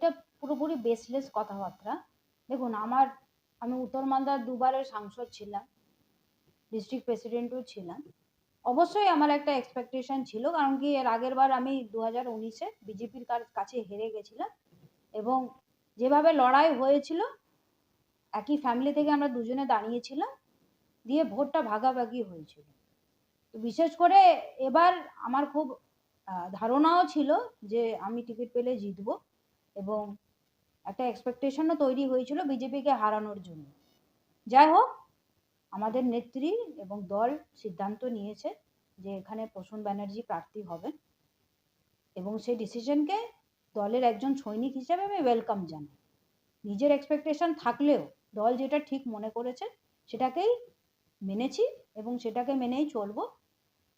এটা পুরোপুরি বেসলেস কথাবার্তা। দেখুন, আমার, আমি উত্তর মালদার দুবারের সাংসদ ছিলাম ডিস্ট্রিক্ট প্রেসিডেন্টও ছিলাম। অবশ্যই আমার একটা এক্সপেকটেশন ছিল, কারণ কি এর আগের বার আমি দু হাজার উনিশে বিজেপির কাছে হেরে গেছিলাম এবং যেভাবে লড়াই হয়েছিল, একই ফ্যামিলি থেকে আমরা দুজনে দাঁড়িয়েছিলাম, দিয়ে ভোটটা ভাগাভাগি হয়েছিল। তো বিশেষ করে এবার আমার খুব ধারণাও ছিল যে আমি টিকিট পেলে জিতবো। এবং একটা এক্সপেকটেশনও তৈরি হয়েছিল বিজেপিকে হারানোর জন্য। যাই হোক, আমাদের নেত্রী এবং দল সিদ্ধান্ত নিয়েছে যে এখানে প্রসূন ব্যানার্জি প্রার্থী হবেন এবং সেই ডিসিশনকে দলের একজন সৈনিক হিসেবে আমি ওয়েলকাম জানাই। নিজের এক্সপেকটেশন থাকলেও দল যেটা ঠিক মনে করেছে সেটাকেই মেনেছি এবং সেটাকে মেনেই চলবো।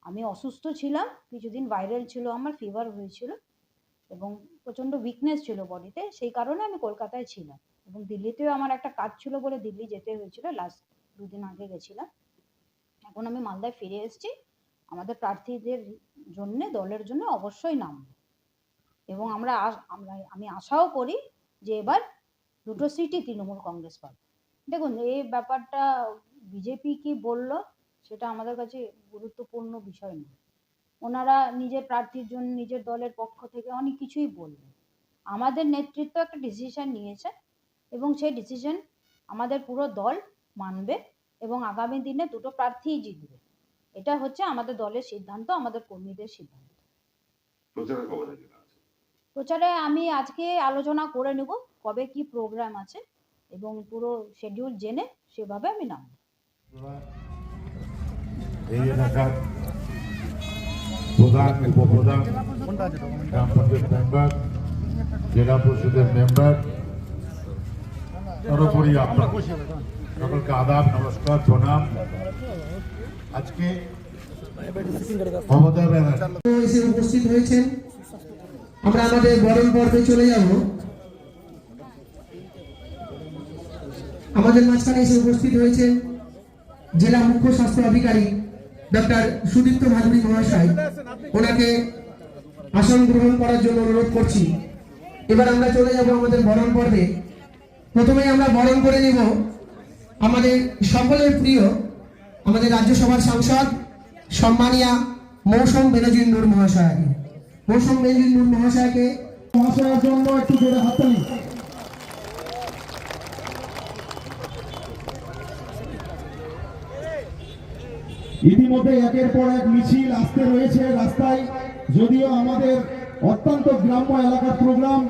আমি অসুস্থ ছিলাম, কিছুদিন ভাইরাল ছিল, আমার ফিভার হয়েছিল। এবং প্রচণ্ড উইকনেস ছিল বডিতে সেই কারণে আমি কলকাতায় ছিলাম। এবং দিল্লিতেও আমার একটা কাজ ছিল বলে দিল্লি যেতে হয়েছিল লাস্ট দুদিন আগে গেছিলাম। এখন আমি মালদায় ফিরে এসেছি। আমাদের প্রার্থীদের জন্যে, দলের জন্য অবশ্যই নামব। এবং আমরা আমরা, আমি আশাও করি যে এবার দুটো সিটই তৃণমূল কংগ্রেস পাবে। দেখুন, এই ব্যাপারটা বিজেপি কি বলল, সেটা আমাদের কাছে গুরুত্বপূর্ণ বিষয় নয়। ওনারা নিজের প্রার্থীর জন্য নিজের দলের পক্ষ থেকে অনেক কিছুই বলবেন আমাদের নেতৃত্ব একটা ডিসিশন নিয়েছে এবং সেই ডিসিশন আমাদের পুরো দল মানবে এবং আগামী দিনে দুটো প্রার্থীই জিতবে। এটা হচ্ছে আমাদের দলের সিদ্ধান্ত আমাদের কর্মীদের সিদ্ধান্ত। প্রচারে আমি আজকে আলোচনা করে নেব কবে কি প্রোগ্রাম আছে এবং পুরো শিডিউল জেনে সেভাবে আমি নামবো। এই এলাকার প্রধান, উপপ্রধান গ্রাম পঞ্চায়েত মেম্বার, জেলা পরিষদের মেম্বার, সর্বোপরি আপনার। আদাব, নমস্কার, প্রণাম। আজকে এসে উপস্থিত হয়েছেন। আমরা আমাদের বরণ পর্বে চলে যাব। আমাদের মাঝখানে এসে উপস্থিত হয়েছেন জেলা মুখ্য স্বাস্থ্য আধিকারিক ডক্টর সুদীপ্ত ভাদুরী মহাশয়, ওনাকে আসন গ্রহণ করার জন্য অনুরোধ করছি। এবার আমরা চলে যাব আমাদের বরণ পর্বে। প্রথমে আমরা বরণ করে নেব আমাদের সকলের প্রিয়, আমাদের রাজ্যসভার সাংসদ সম্মানিয়া মৌসুম বেনজির নূর মহাশয়াকে। মৌসুম বেনজির নূর মহাশয়কে মহাশয়ের জন্য একটু জোরে হাততালি ইতিমধ্যে একের পর এক মিছিল আসতে রয়েছে রাস্তায় যদিও আমাদের অত্যন্ত গ্রাম্য এলাকার প্রোগ্রাম